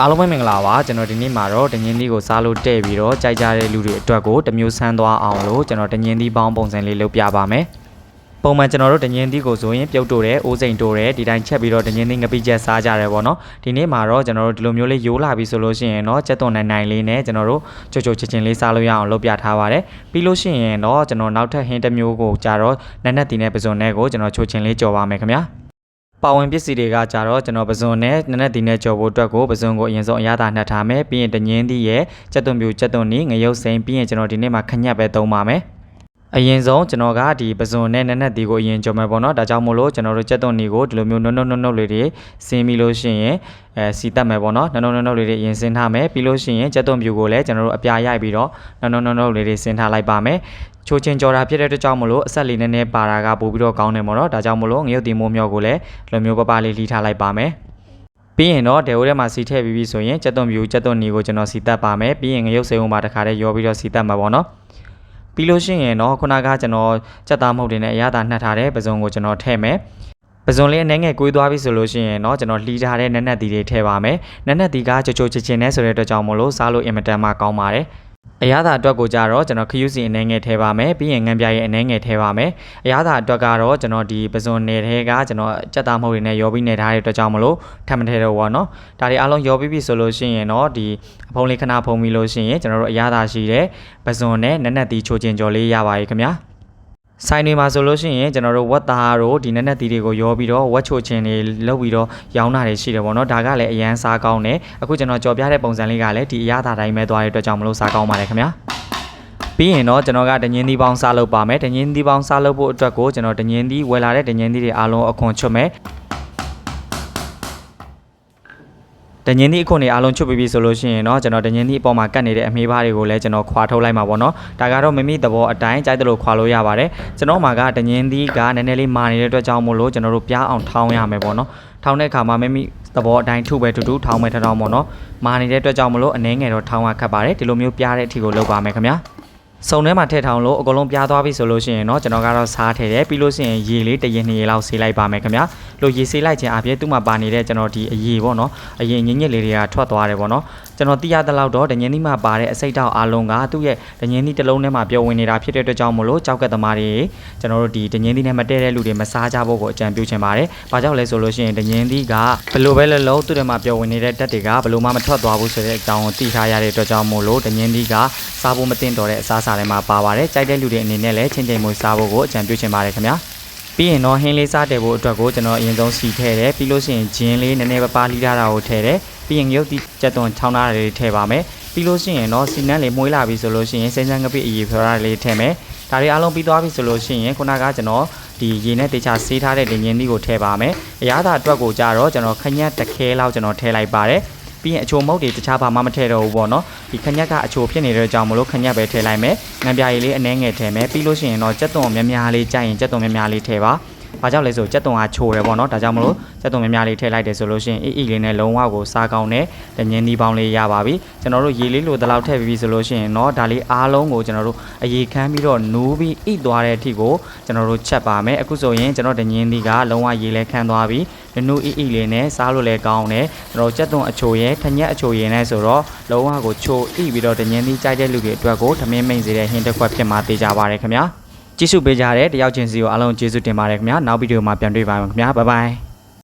အားလုံးပဲမင်္ဂလာပါကျွန်တော်ဒီနေ့မှာတော့တငင်းသီးကိုစားလို့တဲ့ပြီးတော့ကြိုက်ကြတဲ့လူတွေအတွက်ကိုတစ်မျိုးဆန်းသွားအောင်လို့ကျွန်တော်တငင်းသီးပေါင်းပုံစံလေးလုပ်ပြပါမယ်ပုံမှန်ကျွန်တော်တို့တငင်းသီးကိုဆိုရင်ပြုတ်တိုတယ်အိုးစိန်တိုတယ်ဒီတိုင်းချက်ပြီးတော့တငင်းသီးငပိချက်စားကြတယ်ပေါ့နော်ဒီနေ့မှာတော့ကျွန်တော်တို့ဒီလိုမျိုးလေးရိုးလာပြီဆိုလို့ရှိရင်တော့ချက်သွန်နိုင်နိုင်လေးနဲ့ကျွန်တော်တို့ချိုချိုချင်ချင်လေးစားလို့ရအောင်လုပ်ပြထားပါတယ်ပြီးလို့ရှိရင်တော့ကျွန်တော်နောက်ထပ်ဟင်းတစ်မျိုးကိုကြာတော့နက်နက်တီနဲ့ပစုံနဲ့ကိုကျွန်တော်ချိုချင်လေးကြော်ပါမယ်ခင်ဗျာ ပါဝင်ပစ္စည်းတွေကကြတော့ကျွန်တော်ပဇွန်နဲ့နနက်ဒီနဲ့ကြော်ဖို့အတွက်ကိုပဇွန်ကိုအရင်ဆုံးအရသာနှက်ထားမယ်ပြီးရင်တငင်းသီးရဲ့ကြက်သွန်ပြူကြက်သွန်နီငရုတ်စိမ်းပြီးရင်ကျွန်တော်ဒီနေ့မှာခညက်ပဲသုံးပါမယ် အရင်ဆုံးကျွန်တော်ကဒီပဇွန်နဲ့နနက်ဒီကိုအရင်ကြော်မယ်ပေါ့နော်ဒါကြောင့်မို့လို့ကျွန်တော်တို့ကြက်သွန်နီကိုဒီလိုမျိုးနုံနုံနုံနုံလေးတွေစင်းပြီးလို့ရှိရင်အဲစီတက်မယ်ပေါ့နော်နုံနုံနုံနုံလေးတွေအရင်စင်းထားမယ်ပြီးလို့ရှိရင်ကြက်သွန်ပြူကိုလည်းကျွန်တော်တို့အပြာရိုက်ပြီးတော့နုံနုံနုံနုံလေးတွေစင်းထားလိုက်ပါမယ်ချိုးချင်းကြော်တာဖြစ်တဲ့အတွက်ကြောင့်မလို့အဆက်လေးနည်းနည်းပါတာကပို့ပြီးတော့ကောင်းတယ်ပေါ့နော်ဒါကြောင့်မလို့ငရုတ်တီမိုးမြော့ကိုလည်းဒီလိုမျိုးပပလေးလှီးထားလိုက်ပါမယ်ပြီးရင်တော့ဒေဝထဲမှာစီထည့်ပြီးပြီဆိုရင်ကြက်သွန်ပြူကြက်သွန်နီကိုကျွန်တော်စီတက်ပါမယ်ပြီးရင်ငရုတ်စိမ်းဦးမှာတစ်ခါတည်းရောပြီးတော့စီတက်မှာပေါ့နော် ပြီးလို့ရှိရင်တော့ခုနကကျွန်တော်ကြက်သားမဟုတ်တင်နဲ့အရသာနှက်ထားတဲ့ပစုံကိုကျွန်တော်ထည့်မယ်ပစုံလေးအနေငယ်ကွေးသွားပြီဆိုလို့ရှိရင်တော့ကျွန်တော်လှီးထားတဲ့နက်နက်တီတွေထည့်ပါမယ်နက်နက်တီကချိုချိုချင်ချင်နဲ့ဆိုတဲ့အတွက်ကြောင့်မလို့စားလို့အင်မတန်မှကောင်းပါတယ် အရသာအတွက်ကိုကြတော့ကျွန်တော်ခရူးစီအနေငယ်ထဲပါမယ်ပြီးရင်ငံပြရဲ့အနေငယ်ထဲပါမယ်အရသာအတွက်ကတော့ကျွန်တော်ဒီပစုံနယ်ထဲကကျွန်တော်ကြက်သားမဟုတ်တွေနဲ့ရောပြီးနေထားတဲ့အတွက်ကြောင့်မလို့ထပ်မထဲတော့ဘောနော်ဒါတွေအားလုံးရောပြီးပြီဆိုလို့ရှိရင်တော့ဒီအဖုံးလေးခဏဖုံးပြီးလို့ရှိရင်ကျွန်တော်တို့အရသာရှိတဲ့ပစုံနဲ့နက်နက်တီချိုချင်ကြော်လေးရပါပြီခင်ဗျာ ဆိုင်တွေမှာဆိုလို့ရှိရင်ကျွန်တော်တို့ဝက်သားတို့ဒီနက်နက်တီတွေကိုရောပြီးတော့ဝက်ချိုချင်တွေလုပ်ပြီးတော့ရောင်းတာတွေရှိတယ်ပေါ့နော်ဒါကလည်းအရန်စားကောင်းတယ်အခုကျွန်တော်ကြော်ပြတဲ့ပုံစံလေးကလည်းဒီအရသာတိုင်းပဲသွားတဲ့အတွက်ကြောင့်မလို့စားကောင်းပါတယ်ခင်ဗျာပြီးရင်တော့ကျွန်တော်ကတငင်းသီးပေါင်းစားလုပ်ပါမယ်တငင်းသီးပေါင်းစားလုပ်ဖို့အတွက်ကိုကျွန်တော်တငင်းသီးဝယ်လာတဲ့တငင်းသီးတွေအားလုံးအခွန်ချွတ်မယ် တညင်းသီးအခွန်တွေအားလုံးချွတ်ပြီးပြီဆိုလို့ရှိရင်တော့ကျွန်တော်တညင်းသီးအပေါ်မှာကတ်နေတဲ့အမေးပါးတွေကိုလည်းကျွန်တော်ခွာထုတ်လိုက်မှာပေါ့နော်ဒါကတော့မိမိသဘောအတိုင်းကြိုက်တယ်လို့ခွာလို့ရပါတယ်ကျွန်တော်မှာကတညင်းသီးကနည်းနည်းလေးမာနေတဲ့အတွက်ကြောင့်မို့လို့ကျွန်တော်တို့ပြားအောင်ထောင်းရမယ်ပေါ့နော်ထောင်းတဲ့အခါမှာမိမိသဘောအတိုင်းထုပဲတူတူထောင်းမယ်ထောင်းပေါ့နော်မာနေတဲ့အတွက်ကြောင့်မလို့အနှဲငယ်တော့ထောင်းရခတ်ပါတယ်ဒီလိုမျိုးပြားတဲ့အထိကိုလုပ်ပါမယ်ခင်ဗျာစုံထဲမှာထည့်ထောင်လို့အကုန်လုံးပြားသွားပြီဆိုလို့ရှိရင်တော့ကျွန်တော်ကတော့စားထည့်တယ်ပြီးလို့ရှိရင်ရေလေးတရင်နှစ်ရေလောက်ဆေးလိုက်ပါမယ်ခင်ဗျာ လို့ရေဆေးလိုက်ခြင်းအပြင်သူ့မှာပါနေတဲ့ကျွန်တော်ဒီအရေပေါ့နော်အရင်ညင်ညစ်လေးတွေကထွက်သွားတယ်ပေါ့နော်ကျွန်တော်သိရတဲ့လောက်တော့ဒညင်းသီးမှာပါတဲ့အစိတ်တောက်အားလုံးကသူ့ရဲ့ဒညင်းသီးတစ်လုံးထဲမှာပျော်ဝင်နေတာဖြစ်တဲ့အတွက်ကြောင့်မလို့ကြောက်ကက်သမားတွေကျွန်တော်တို့ဒီဒညင်းသီးနဲ့မတည့်တဲ့လူတွေမစားကြဖို့ကိုအကြံပြုချင်ပါတယ်။ဘာကြောင့်လဲဆိုလို့ရှိရင်ဒညင်းသီးကဘလို့ပဲလဲလို့သူ့ထဲမှာပျော်ဝင်နေတဲ့တက်တွေကဘလို့မှမထွက်သွားဘူးဆိုတဲ့အကြောင်းကိုသိထားရတဲ့အတွက်ကြောင့်မို့လို့ဒညင်းသီးကစားဖို့မတင်တော်တဲ့အစားအစာတွေမှာပါပါတယ်။ကြိုက်တဲ့လူတွေအနေနဲ့လည်းချင်းချင်းမွေးစားဖို့ကိုအကြံပြုချင်ပါတယ်ခင်ဗျာ။ ပြီးရင်တော့ဟင်းလေးစားတယ်ဖို့အတွက်ကိုကျွန်တော်အရင်ဆုံးစီထည့်တယ်ပြီးလို့ရှိရင်ဂျင်းလေးနည်းနည်းပါးပါးလီးထားတာကိုထည့်တယ်ပြီးရင်ငရုတ်တိကြက်သွန်ချောင်းသားတွေထည့်ပါမယ်ပြီးလို့ရှိရင်တော့စီနန်းလေးမှုေးလာပြီဆိုလို့ရှိရင်စင်းစန်းကပိအရေဖျော်တာလေးထည့်မယ်ဒါတွေအားလုံးပြီးသွားပြီဆိုလို့ရှိရင်ခုနကကျွန်တော်ဒီရေနဲ့တေချာဆေးထားတဲ့ဒင်းရင်းသီးကိုထည့်ပါမယ်အရသာအတွက်ကိုကြတော့ကျွန်တော်ခညက်တစ်ခဲလောက်ကျွန်တော်ထည့်လိုက်ပါတယ် ပြီးရင်အချိုမုတ်တွေတခြားဘာမှမထည့်တော့ဘူးပေါ့နော်ဒီခညက်ကအချိုဖြစ်နေတဲ့ကြောင့်မလို့ခညက်ပဲထည့်လိုက်မယ်ငံပြာရည်လေးအနှဲငယ်ထည့်မယ်ပြီးလို့ရှိရင်တော့ကြက်သွန်များများလေးကြိုက်ရင်ကြက်သွန်များများလေးထည့်ပါ ဘာကြောင့်လဲဆိုကြက်သွန်ကချိုတယ်ပေါ့နော်ဒါကြောင့်မလို့ကြက်သွန်များများလေးထည့်လိုက်တယ်ဆိုလို့ရှိရင်အီအီလေးနဲ့လုံးဝကိုစားကောင်းတဲ့တညင်းသီးပေါင်းလေးရပါပြီကျွန်တော်တို့ရေလေးလိုတလောက်ထည့်ပြီးပြီဆိုလို့ရှိရင်တော့ဒါလေးအားလုံးကိုကျွန်တော်တို့အရေခမ်းပြီးတော့နိုးပြီးအိသွားတဲ့အထိကိုကျွန်တော်တို့ချက်ပါမယ်အခုဆိုရင်ကျွန်တော်တညင်းသီးကလုံးဝရေလဲခမ်းသွားပြီနနူးအီအီလေးနဲ့စားလို့လည်းကောင်းတယ်ကျွန်တော်ကြက်သွန်အချိုရဲခညက်အချိုရဲနဲ့ဆိုတော့လုံးဝကိုချိုအိပြီးတော့တညင်းသီးကြိုက်တဲ့လူတွေအတွက်ကိုထမင်းမိန်စေတဲ့ဟင်းတစ်ခွက်ဖြစ်မှာတေးကြပါရယ်ခင်ဗျာ ကြည့်ရှုပေးကြတဲ့တယောက်ချင်းစီကိုအားလုံးကျေးဇူးတင်ပါတယ်ခင်ဗျာနောက်ဗီဒီယိုမှာပြန်တွေ့ပါမယ်ခင်ဗျာဘိုင်ဘိုင်